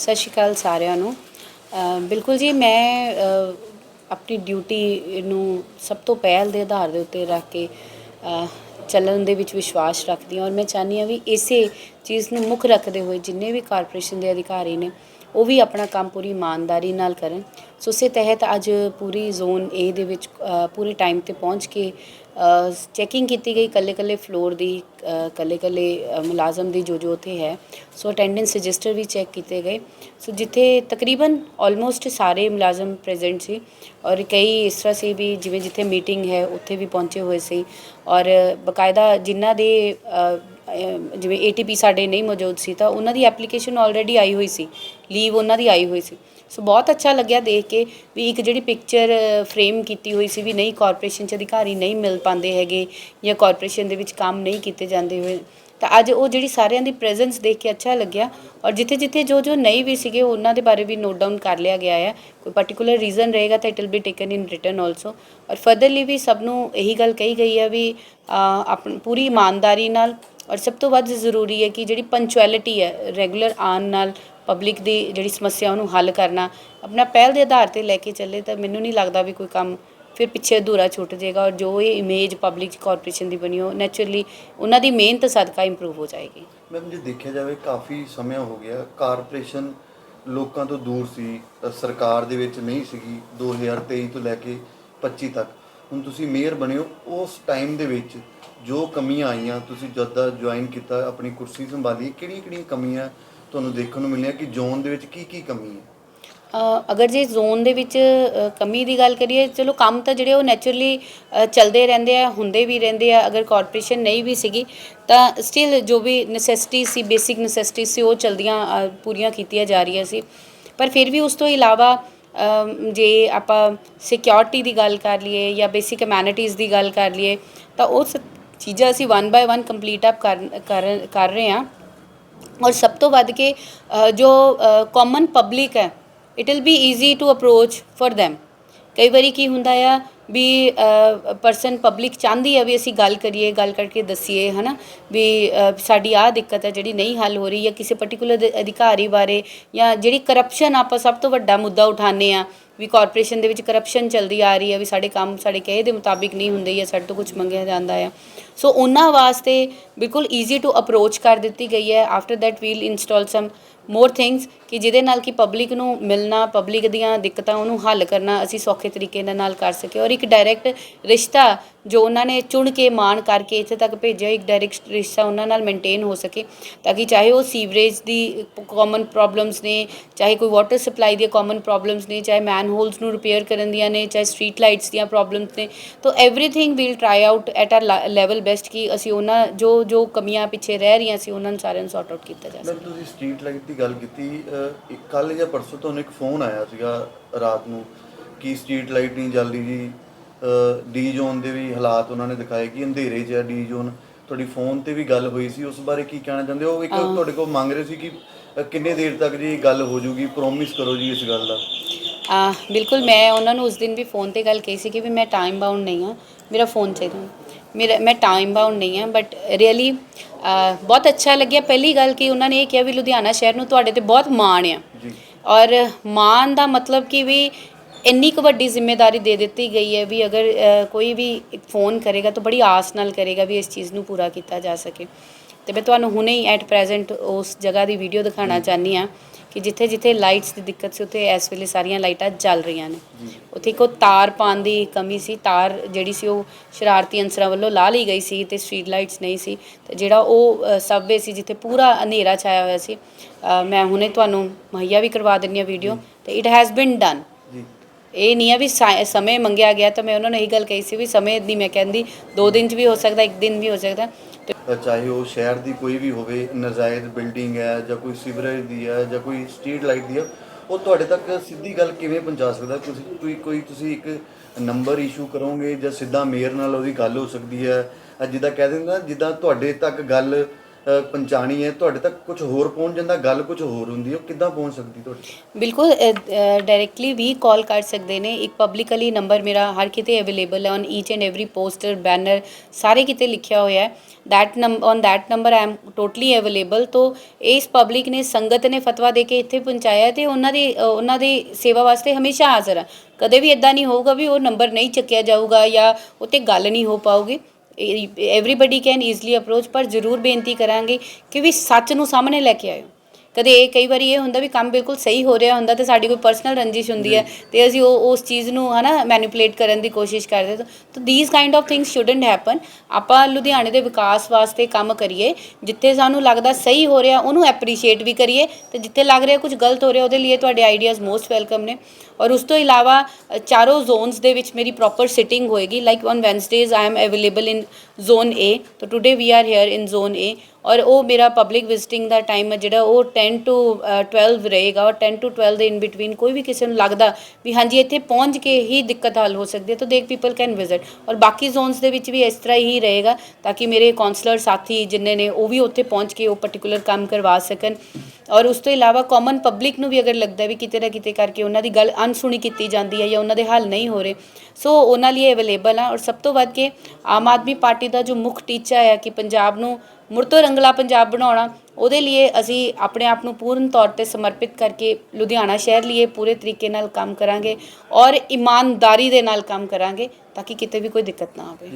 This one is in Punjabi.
ਸਤਿ ਸ਼੍ਰੀ ਅਕਾਲ ਸਾਰਿਆਂ ਨੂੰ। ਬਿਲਕੁਲ ਜੀ ਮੈਂ ਆਪਣੀ ਡਿਊਟੀ ਨੂੰ ਸਭ ਤੋਂ ਪਹਿਲ ਦੇ ਆਧਾਰ ਦੇ ਉੱਤੇ ਰੱਖ ਕੇ ਚੱਲਣ ਦੇ ਵਿੱਚ ਵਿਸ਼ਵਾਸ ਰੱਖਦੀ ਹਾਂ। ਔਰ ਮੈਂ ਚਾਹੁੰਦੀ ਹਾਂ ਵੀ ਇਸੇ ਚੀਜ਼ ਨੂੰ ਮੁੱਖ ਰੱਖਦੇ ਹੋਏ ਜਿੰਨੇ ਵੀ ਕਾਰਪੋਰੇਸ਼ਨ ਦੇ ਅਧਿਕਾਰੀ ਨੇ ਉਹ ਵੀ ਆਪਣਾ ਕੰਮ ਪੂਰੀ ਇਮਾਨਦਾਰੀ ਨਾਲ ਕਰਨ। ਸੋ ਉਸੇ ਤਹਿਤ ਅੱਜ ਪੂਰੀ ਜ਼ੋਨ ਏ ਦੇ ਵਿੱਚ ਅ, ਪੂਰੇ ਟਾਈਮ ਤੇ ਪਹੁੰਚ ਕੇ ਚੈਕਿੰਗ ਕੀਤੀ ਗਈ ਕੱਲੇ ਕੱਲੇ ਫਲੋਰ ਦੀ ਕੱਲੇ ਕੱਲੇ ਮੁਲਾਜ਼ਮ ਦੀ ਜੋ ਜੋ ਉੱਥੇ ਹੈ। ਸੋ ਅਟੈਂਡੈਂਸ ਰਜਿਸਟਰ ਵੀ ਚੈੱਕ ਕੀਤੇ ਗਏ। ਸੋ ਜਿੱਥੇ ਤਕਰੀਬਨ ਆਲਮੋਸਟ ਸਾਰੇ ਮੁਲਾਜ਼ਮ ਪ੍ਰੈਜ਼ੈਂਟ ਸੀ ਔਰ ਕਈ ਇਸ ਤਰ੍ਹਾਂ ਸੀ ਵੀ ਜਿਵੇਂ ਜਿੱਥੇ ਮੀਟਿੰਗ ਹੈ ਉੱਥੇ ਵੀ ਪਹੁੰਚੇ ਹੋਏ ਸੀ। ਔਰ ਬਕਾਇਦਾ ਜਿਨ੍ਹਾਂ ਦੇ ਅ, ਅ, ਜਿਵੇਂ ਏਟੀਪੀ ਸਾਡੇ ਨਹੀਂ ਮੌਜੂਦ ਸੀ ਤਾਂ ਉਹਨਾਂ ਦੀ ਐਪਲੀਕੇਸ਼ਨ ਆਲਰੇਡੀ ਆਈ ਹੋਈ ਸੀ। ਲੀਵ ਉਹਨਾਂ ਦੀ ਆਈ ਹੋਈ ਸੀ। ਸੋ ਬਹੁਤ ਅੱਛਾ ਲੱਗਿਆ ਦੇਖ ਕੇ ਵੀ ਇੱਕ ਜਿਹੜੀ ਪਿਕਚਰ ਫਰੇਮ ਕੀਤੀ ਹੋਈ ਸੀ ਵੀ ਨਹੀਂ ਕਾਰਪੋਰੇਸ਼ਨ ਚ ਅਧਿਕਾਰੀ ਨਹੀਂ ਮਿਲ ਪਾਉਂਦੇ ਹੈਗੇ ਜਾਂ ਕਾਰਪੋਰੇਸ਼ਨ ਦੇ ਵਿੱਚ ਕੰਮ ਨਹੀਂ ਕੀਤੇ ਜਾਂਦੇ ਹੋਏ। ਤਾਂ ਅੱਜ ਉਹ ਜਿਹੜੀ ਸਾਰਿਆਂ ਦੀ ਪ੍ਰੈਜ਼ੈਂਸ ਦੇਖ ਕੇ ਅੱਛਾ ਲੱਗਿਆ ਔਰ ਜਿੱਥੇ ਜਿੱਥੇ ਜੋ ਜੋ ਨਹੀਂ ਵੀ ਸੀਗੇ ਉਹਨਾਂ ਦੇ ਬਾਰੇ ਵੀ ਨੋਟ ਡਾਊਨ ਕਰ ਲਿਆ ਗਿਆ ਹੈ ਕੋਈ ਪਾਰਟਿਕੂਲਰ ਰੀਜ਼ਨ ਰਹੇਗਾ ਤਾਂ it will be taken in return also ਔਰ ਫਰਦਰਲੀ ਵੀ ਸਭ ਨੂੰ ਇਹੀ ਗੱਲ ਕਹੀ ਗਈ ਹੈ ਵੀ ਆਪਣੀ, ਪੂਰੀ ਇਮਾਨਦਾਰੀ ਨਾਲ ਔਰ ਸਭ ਤੋਂ ਵੱਧ ਜ਼ਰੂਰੀ ਹੈ ਕਿ ਜਿਹੜੀ ਪੰਚੁਅਲਿਟੀ ਹੈ ਰੈਗੂਲਰ ਆਉਣ ਨਾਲ ਪਬਲਿਕ ਦੀ ਜਿਹੜੀ ਸਮੱਸਿਆ ਉਹਨੂੰ ਹੱਲ ਕਰਨਾ, ਆਪਣਾ ਪਹਿਲ ਦੇ ਆਧਾਰ ਤੇ ਲੈ ਕੇ ਚੱਲੇ ਤਾਂ ਮੈਨੂੰ ਨਹੀਂ ਲੱਗਦਾ ਵੀ ਕੋਈ ਕੰਮ ਫਿਰ ਪਿੱਛੇ ਅਧੂਰਾ ਛੁੱਟ ਜਾਏਗਾ ਔਰ ਜੋ ਇਹ ਇਮੇਜ ਪਬਲਿਕ ਕਾਰਪੋਰੇਸ਼ਨ ਦੀ ਬਣੀ ਉਹ ਨੈਚੁਰਲੀ ਉਹਨਾਂ ਦੀ ਮਿਹਨਤ ਸਦਕਾ ਇੰਪਰੂਵ ਹੋ ਜਾਏਗੀ। ਮੈਮ ਜੇ ਦੇਖਿਆ ਜਾਵੇ ਕਾਫੀ ਸਮਾਂ ਹੋ ਗਿਆ ਕਾਰਪੋਰੇਸ਼ਨ ਲੋਕਾਂ ਤੋਂ ਦੂਰ ਸੀ ਸਰਕਾਰ ਦੇ ਵਿੱਚ ਨਹੀਂ ਸੀਗੀ 2023 ਤੋਂ ਲੈ ਕੇ 25 ਤੱਕ। ਹੁਣ ਤੁਸੀਂ ਮੇਅਰ ਬਣੇ ਹੋ ਉਸ ਟਾਈਮ ਦੇ ਵਿੱਚ ਜੋ ਕਮੀਆਂ ਆਈਆਂ, ਤੁਸੀਂ ਜਦ ਦਾ ਜੁਆਇਨ ਕੀਤਾ, ਆਪਣੀ ਕੁਰਸੀ ਸੰਭਾਲੀ ਕਿਹੜੀਆਂ ਕਿਹੜੀਆਂ ਕਮੀਆਂ ਤੁਹਾਨੂੰ ਦੇਖਣ ਨੂੰ ਮਿਲਿਆ ਕਿ ਜ਼ੋਨ ਦੇ ਵਿੱਚ ਕੀ ਕੀ ਕਮੀ ਹੈ? ਅਗਰ ਜੇ ਜ਼ੋਨ ਦੇ ਵਿੱਚ ਕਮੀ ਦੀ ਗੱਲ ਕਰੀਏ, ਚਲੋ ਕੰਮ ਤਾਂ ਜਿਹੜੇ ਉਹ ਨੈਚੁਰਲੀ ਚੱਲਦੇ ਰਹਿੰਦੇ ਆ, ਹੁੰਦੇ ਵੀ ਰਹਿੰਦੇ ਆ, ਅਗਰ ਕਾਰਪੋਰੇਸ਼ਨ ਨਹੀਂ ਵੀ ਸੀਗੀ, ਤਾਂ ਸਟਿਲ ਜੋ ਵੀ ਨੈਸੈਸਿਟੀ ਸੀ ਬੇਸਿਕ ਨੈਸੈਸਿਟੀ ਸੀ, ਉਹ ਚਲਦੀਆਂ ਪੂਰੀਆਂ ਕੀਤੀਆਂ ਜਾ ਰਹੀਆਂ ਸੀ। ਪਰ ਫਿਰ ਵੀ ਉਸ ਤੋਂ ਇਲਾਵਾ ਜੇ ਆਪਾਂ ਸਿਕਿਉਰਿਟੀ ਦੀ ਗੱਲ ਕਰ ਲਈਏ ਜਾਂ ਬੇਸਿਕ ਅਮੈਨਿਟੀਜ਼ ਦੀ ਗੱਲ ਕਰ ਲਈਏ, ਤਾਂ ਉਹ ਸ- ਚੀਜ਼ਾਂ ਅਸੀਂ one by one complete up ਕਰ ਕਰ- ਕਰ ਰਹੇ ਹਾਂ। ਔਰ ਸਭ ਤੋਂ ਵੱਧ ਕੇ ਜੋ ਕਾਮਨ ਪਬਲਿਕ ਹੈ it will be easy to approach for them. ਕਈ ਵਾਰੀ ਕੀ ਹੁੰਦਾ ਆ ਵੀ ਪਰਸਨ ਪਬਲਿਕ ਚਾਹੁੰਦੀ ਹੈ ਵੀ ਅਸੀਂ ਗੱਲ ਕਰੀਏ, ਗੱਲ ਕਰਕੇ ਦਸੀਏ, ਹਨਾ? ਵੀ ਸਾਡੀ ਆਹ ਦਿੱਕਤ ਹੈ ਜਿਹੜੀ ਨਹੀਂ ਹੱਲ ਹੋ ਰਹੀ ਜਾਂ ਕਿਸੇ ਪਾਰਟਿਕੂਲਰ ਅਧਿਕਾਰੀ ਬਾਰੇ ਜਾਂ ਜਿਹੜੀ ਕਰਪਸ਼ਨ ਆਪਾਂ ਸਭ ਤੋਂ ਵੱਡਾ ਮੁੱਦਾ ਉਠਾਉਂਦੇ ਆ ਵੀ ਕਾਰਪੋਰੇਸ਼ਨ ਦੇ ਵਿੱਚ ਕਰਪਸ਼ਨ ਚੱਲਦੀ ਆ ਰਹੀ ਹੈ, ਵੀ ਸਾਡੇ ਕੰਮ ਸਾਡੇ ਕਹੇ ਦੇ ਮੁਤਾਬਿਕ ਨਹੀਂ ਹੁੰਦੇ ਜਾਂ ਸਾਡੇ ਤੋਂ ਕੁਝ ਮੰਗਿਆ ਜਾਂਦਾ ਆ। ਸੋ ਉਹਨਾਂ ਵਾਸਤੇ ਬਿਲਕੁਲ ਈਜ਼ੀ ਟੂ ਅਪਰੋਚ ਕਰ ਦਿੱਤੀ ਗਈ ਹੈ। After that we'll install some more things ਕਿ ਜਿਹਦੇ ਨਾਲ ਕਿ ਪਬਲਿਕ ਨੂੰ ਮਿਲਣਾ ਪਬਲਿਕ ਦੀਆਂ ਦਿੱਕਤਾਂ ਉਹਨੂੰ ਹੱਲ ਕਰਨਾ ਅਸੀਂ ਸੌਖੇ ਤਰੀਕੇ ਦੇ ਨਾਲ ਕਰ ਸਕੇ ਔਰ ਇੱਕ ਡਾਇਰੈਕਟ ਰਿਸ਼ਤਾ ਜੋ ਉਹਨਾਂ ਨੇ ਚੁਣ ਕੇ ਮਾਣ ਕਰਕੇ ਇੱਥੇ ਤੱਕ ਭੇਜਿਆ ਇੱਕ ਡਾਇਰੈਕਟ ਰਿਸ਼ਤਾ ਉਹਨਾਂ ਨਾਲ ਮੇਨਟੇਨ ਹੋ ਸਕੇ ਤਾਂ ਕਿ ਚਾਹੇ ਉਹ ਸੀਵਰੇਜ ਦੀ ਕਾਮਨ ਪ੍ਰੋਬਲਮਸ ਨੇ ਚਾਹੇ ਕੋਈ ਵਾਟਰ ਸਪਲਾਈ ਦੀਆਂ ਕਾਮਨ ਪ੍ਰੋਬਲਮਸ ਨੇ ਚਾਹੇ ਮੈਨ ਹੋਲਸ ਨੂੰ ਰਿਪੇਅਰ ਕਰਨ ਦੀਆਂ ਨੇ ਚਾਹੇ ਸਟਰੀਟ ਲਾਈਟਸ ਦੀਆਂ ਪ੍ਰੋਬਲਮਸ ਨੇ ਤਾਂ everything we'll try out at a level best ਕਿ ਅਸੀਂ ਉਹਨਾਂ ਜੋ ਜੋ ਕਮੀਆਂ ਪਿੱਛੇ ਰਹਿ ਰਹੀਆਂ ਸੀ ਉਹਨਾਂ ਨੂੰ ਸਾਰਿਆਂ ਨੂੰ ਸੌਟ ਆਊਟ ਕੀਤਾ ਜਾ ਸਕੇ। ਤੁਸੀਂ ਸਟਰੀਟ ਲਾਈਟ ਦੀ ਗੱਲ ਕੀਤੀ ਕੱਲ ਜਾਂ ਪਰਸੋਂ ਤੁਹਾਨੂੰ ਇੱਕ ਫੋਨ ਆਇਆ ਸੀਗਾ ਰਾਤ ਨੂੰ ਕਿ ਸਟਰੀਟ ਲਾਈਟ ਨਹੀਂ ਚੱਲਦੀ ਜੀ ਡੀ ਜ਼ੋਨ ਦੇ ਵੀ ਹਾਲਾਤ ਉਹਨਾਂ ਨੇ ਦਿਖਾਏ ਕਿ ਅੰਧੇਰੇ 'ਚ ਹੈ ਡੀ ਜ਼ੋਨ। ਤੁਹਾਡੀ ਫੋਨ ਤੇ ਵੀ ਗੱਲ ਹੋਈ ਸੀ ਉਸ ਬਾਰੇ ਕੀ ਕਹਿਣਾ ਚਾਹੁੰਦੇ ਹੋ? ਉਹ ਇੱਕ ਤੁਹਾਡੇ ਕੋਲ ਮੰਗ ਰਹੇ ਸੀ ਕਿ ਕਿੰਨੇ ਦੇਰ ਤੱਕ ਜੀ ਗੱਲ ਹੋ ਜੂਗੀ? ਪ੍ਰੋਮਿਸ ਕਰੋ ਜੀ ਇਸ ਗੱਲ ਦਾ। ਆ ਬਿਲਕੁਲ ਮੈਂ ਉਹਨਾਂ ਨੂੰ ਉਸ ਦਿਨ ਵੀ ਫੋਨ ਤੇ ਗੱਲ ਕਹੀ ਸੀ ਕਿ ਵੀ ਮੈਂ ਟਾਈਮ ਬਾਉਂਡ ਨਹੀਂ ਹਾਂ ਮੇਰਾ ਫੋਨ ਚਾਹੀਦਾ ਮੇਰਾ ਮੈਂ ਟਾਈਮ ਬਾਉਂਡ ਨਹੀਂ ਹਾਂ ਬਟ ਰੀਅਲੀ ਬਹੁਤ ਅੱਛਾ ਲੱਗਿਆ। ਪਹਿਲੀ ਗੱਲ ਕਿ ਉਹਨਾਂ ਨੇ ਇਹ ਕਿਹਾ ਵੀ ਲੁਧਿਆਣਾ ਸ਼ਹਿਰ ਨੂੰ ਤੁਹਾਡੇ ਤੇ ਬਹੁਤ ਮਾਣ ਆ। ਜੀ। ਔਰ ਮਾਣ ਦਾ ਮਤਲਬ ਕਿ ਵੀ ਇੰਨੀ ਕੁ ਵੱਡੀ ਜ਼ਿੰਮੇਵਾਰੀ ਦੇ ਦਿੱਤੀ ਗਈ ਹੈ ਵੀ ਅਗਰ ਕੋਈ ਵੀ ਇੱਕ ਫੋਨ ਕਰੇਗਾ ਤਾਂ ਬੜੀ ਆਸ ਨਾਲ ਕਰੇਗਾ ਵੀ ਇਸ ਚੀਜ਼ ਨੂੰ ਪੂਰਾ ਕੀਤਾ ਜਾ ਸਕੇ। ਤੇ ਮੈਂ ਤੁਹਾਨੂੰ ਹੁਣੇ ਹੀ ਐਟ ਪ੍ਰੈਜ਼ੈਂਟ ਉਸ ਜਗ੍ਹਾ ਦੀ ਵੀਡੀਓ ਦਿਖਾਉਣਾ ਚਾਹਨੀ ਆ ਕਿ ਜਿੱਥੇ ਜਿੱਥੇ ਲਾਈਟਸ ਦੀ ਦਿੱਕਤ ਸੀ ਉੱਥੇ ਇਸ ਵੇਲੇ ਸਾਰੀਆਂ ਲਾਈਟਾਂ ਚੱਲ ਰਹੀਆਂ ਨੇ। ਉੱਥੇ ਉਹ ਤਾਰ ਪਾਉਣ ਦੀ ਕਮੀ ਸੀ ਤਾਰ ਜਿਹੜੀ ਸੀ ਉਹ ਸ਼ਰਾਰਤੀ ਅੰਸਰਾਂ ਵੱਲੋਂ ਲਾ ਲਈ ਗਈ ਸੀ ਤੇ ਸਟਰੀਟ ਲਾਈਟਸ ਨਹੀਂ ਸੀ। ਤੇ ਜਿਹੜਾ ਉਹ ਸਬਵੇ ਸੀ ਜਿੱਥੇ ਪੂਰਾ ਹਨੇਰਾ ਛਾਇਆ ਹੋਇਆ ਸੀ ਮੈਂ ਹੁਣੇ ਤੁਹਾਨੂੰ ਮੁਹੱਈਆ ਵੀ ਕਰਵਾ ਦਿੰਨੀ ਆ ਵੀਡੀਓ ਤੇ ਇਟ ਹੈਜ਼ ਬੀਨ ਡਨ ਇਹ ਨਹੀਂ ਆ ਵੀ ਸਾ- ਸਮੇਂ ਮੰਗਿਆ ਗਿਆ ਤਾਂ ਮੈਂ ਉਹਨਾਂ ਨੂੰ ਇਹੀ ਗੱਲ ਕਹੀ ਸੀ ਵੀ ਸਮੇਂ ਦੀ ਮੈਂ ਕਹਿੰਦੀ ਦੋ ਦਿਨ 'ਚ ਵੀ ਹੋ ਸਕਦਾ ਇੱਕ ਦਿਨ ਵੀ ਹੋ ਸਕਦਾ। ਤੇ ਚਾਹੇ ਉਹ ਸ਼ਹਿਰ ਦੀ ਕੋਈ ਵੀ ਹੋਵੇ ਨਜਾਇਜ਼ ਬਿਲਡਿੰਗ ਹੈ ਜਾਂ ਕੋਈ ਸੀਵਰੇਜ ਦੀ ਹੈ ਜਾਂ ਕੋਈ ਸਟਰੀਟ ਲਾਈਟ ਦੀ ਹੈ ਉਹ ਤੁਹਾਡੇ ਤੱਕ ਸਿੱਧੀ ਗੱਲ ਕਿਵੇਂ ਪਹੁੰਚਾ ਸਕਦਾ? ਤੁਸੀਂ ਕੋਈ ਕੋਈ ਤੁਸੀਂ ਇੱਕ ਨੰਬਰ ਇਸ਼ੂ ਕਰੋਗੇ ਜਾਂ ਸਿੱਧਾ ਮੇਅਰ ਨਾਲ ਉਹਦੀ ਗੱਲ ਹੋ ਸਕਦੀ ਹੈ। ਅ, ਜਿੱਦਾਂ ਕਹਿ ਦਿੰਦੇ ਨਾ ਜਿੱਦਾਂ ਤੁਹਾਡੇ ਤੱਕ ਗੱਲ ਪਹੁੰਚਾਣੀ ਹੈ, ਤੁਹਾਡੇ ਤੱਕ ਕੁਝ ਹੋਰ ਪਹੁੰਚ ਜਾਂਦਾ, ਗੱਲ ਕੁਝ ਹੋਰ ਹੁੰਦੀ ਹੈ, ਉਹ ਕਿੱਦਾਂ ਪਹੁੰਚ ਸਕਦੀ ਤੁਹਾਡੇ ਬਿਲਕੁਲ ਡਾਇਰੈਕਟਲੀ ਵੀ ਕਾਲ ਕਰ ਸਕਦੇ ਨੇ, ਇੱਕ ਪਬਲਿਕਲੀ ਨੰਬਰ ਮੇਰਾ ਹਰ ਕਿਤੇ ਅਵੇਲੇਬਲ ਹੈ on each and every poster banner ਸਾਰੇ ਕਿਤੇ ਲਿਖਿਆ ਹੋਇਆ ਹੈ। That number on that number I am totally available ਤੋਂ ਇਸ ਪਬਲਿਕ ਨੇ, ਸੰਗਤ ਨੇ ਫਤਵਾ ਦੇ ਕੇ ਇੱਥੇ ਪਹੁੰਚਾਇਆ ਤੇ ਉਹਨਾਂ ਦੇ ਉਹਨਾਂ ਦੇ ਸੇਵਾ ਵਾਸਤੇ ਹਮੇਸ਼ਾ ਹਾਜ਼ਰ ਆ। ਕਦੇ ਵੀ ਇਦਾਂ ਨਹੀਂ ਹੋਊਗਾ ਵੀ ਉਹ ਨੰਬਰ ਨਹੀਂ ਚੱਕਿਆ ਜਾਊਗਾ ਜਾਂ ਉੱਤੇ ਗੱਲ ਨਹੀਂ ਹੋ ਪਾਊਗੀ। ਐਵਰੀਬਾਡੀ ਕੈਨ ਈਜ਼ਲੀ ਅਪਰੋਚ ਪਰ ਜ਼ਰੂਰ ਬੇਨਤੀ ਕਰਾਂਗੇ ਕਿ ਵੀ ਸੱਚ ਨੂੰ ਸਾਹਮਣੇ ਲੈ ਕੇ ਆਇਓ। ਕਦੇ ਇਹ ਕਈ ਵਾਰੀ ਇਹ ਹੁੰਦਾ ਵੀ ਕੰਮ ਬਿਲਕੁਲ ਸਹੀ ਹੋ ਰਿਹਾ ਹੁੰਦਾ ਤੇ ਸਾਡੀ ਕੋਈ ਪਰਸਨਲ ਰੰਜਿਸ਼ ਹੁੰਦੀ ਹੈ ਤੇ ਅਸੀਂ ਉਹ ਉਸ ਚੀਜ਼ ਨੂੰ ਹਨਾ ਮੈਨੀਪੂਲੇਟ ਕਰਨ ਦੀ ਕੋਸ਼ਿਸ਼ ਕਰਦੇ ਤਾਂ ਤਾਂ this kind of things shouldn't happen ਆਪਾਂ ਲੁਧਿਆਣੇ ਦੇ ਵਿਕਾਸ ਵਾਸਤੇ ਕੰਮ ਕਰੀਏ ਜਿੱਥੇ ਸਾਨੂੰ ਲੱਗਦਾ ਸਹੀ ਹੋ ਰਿਹਾ ਉਹਨੂੰ ਐਪਰੀਸ਼ੀਏਟ ਵੀ ਕਰੀਏ ਤੇ ਜਿੱਥੇ ਲੱਗ ਰਿਹਾ ਕੁਝ ਗਲਤ ਹੋ ਰਿਹਾ ਉਹਦੇ ਲਈ ਤੁਹਾਡੇ ਆਈਡੀਆਜ਼ ਮੋਸਟ ਵੈਲਕਮ ਨੇ। ਔਰ ਉਸ ਤੋਂ ਇਲਾਵਾ ਚਾਰੋਂ ਜ਼ੋਨਸ ਦੇ ਵਿੱਚ ਮੇਰੀ ਪ੍ਰੋਪਰ ਸਿਟਿੰਗ ਹੋਏਗੀ। Like on Wednesdays I am available in zone A ਤਾਂ today we are here in zone A ਔਰ ਉਹ ਮੇਰਾ ਪਬਲਿਕ ਵਿਜ਼ਿਟਿੰਗ ਦਾ ਟਾਈਮ ਹੈ ਜਿਹੜਾ ਉਹ 10 ਟੂ 12 ਰਹੇਗਾ ਔਰ 10 ਟੂ 12 ਦੇ ਇਨ ਬਿਟਵੀਨ ਕੋਈ ਵੀ ਕਿਸੇ ਨੂੰ ਲੱਗਦਾ ਵੀ ਹਾਂਜੀ ਇੱਥੇ ਪਹੁੰਚ ਕੇ ਹੀ ਦਿੱਕਤ ਹੱਲ ਹੋ ਸਕਦੀ ਹੈ ਤਾਂ ਦੇਖ ਪੀਪਲ ਕੈਨ ਵਿਜ਼ਿਟ ਔਰ ਬਾਕੀ ਜ਼ੋਨਸ ਦੇ ਵਿੱਚ ਵੀ ਇਸ ਤਰ੍ਹਾਂ ਹੀ ਰਹੇਗਾ ਤਾਂ ਕਿ ਮੇਰੇ ਕਾਉਂਸਲਰ ਸਾਥੀ ਜਿੰਨੇ ਨੇ ਉਹ ਵੀ ਉੱਥੇ ਪਹੁੰਚ ਕੇ ਉਹ ਪਾਰਟਿਕੂਲਰ ਕੰਮ ਕਰਵਾ ਸਕਣ। ਔਰ ਉਸ ਤੋਂ ਇਲਾਵਾ ਕਾਮਨ ਪਬਲਿਕ ਨੂੰ ਵੀ ਅਗਰ ਲੱਗਦਾ ਵੀ ਕਿਤੇ ਨਾ ਕਿਤੇ ਕਰਕੇ ਉਹਨਾਂ ਦੀ ਗੱਲ ਅਨਸੁਣੀ ਕੀਤੀ ਜਾਂਦੀ ਹੈ ਜਾਂ ਉਹਨਾਂ ਦੇ ਹੱਲ ਨਹੀਂ ਹੋ ਰਹੇ, ਸੋ ਉਹਨਾਂ ਲਈ ਅਵੇਲੇਬਲ ਆ ਔਰ ਸਭ ਤੋਂ ਵੱਧ ਕੇ ਆਮ ਆਦਮੀ ਪਾਰਟੀ ਦਾ ਜੋ ਮੁੱਖ ਟੀਚਾ ਹੈ ਕਿ ਪੰਜਾਬ ਨੂੰ ਮੁੜ ਤੋਂ ਰੰਗਲਾ ਪੰਜਾਬ ਬਣਾਉਣਾ, ਉਹਦੇ ਲਈ ਅਸੀਂ ਆਪਣੇ ਆਪ ਨੂੰ ਪੂਰਨ ਤੌਰ ਤੇ ਸਮਰਪਿਤ ਕਰਕੇ ਲੁਧਿਆਣਾ ਸ਼ਹਿਰ ਲਈ ਪੂਰੇ ਤਰੀਕੇ ਨਾਲ ਕੰਮ ਕਰਾਂਗੇ ਔਰ ਇਮਾਨਦਾਰੀ ਦੇ ਨਾਲ ਕੰਮ ਕਰਾਂਗੇ, ਤਾਂ ਕਿ ਕਿਤੇ ਵੀ ਕੋਈ ਦਿੱਕਤ ਨਾ ਆਵੇ।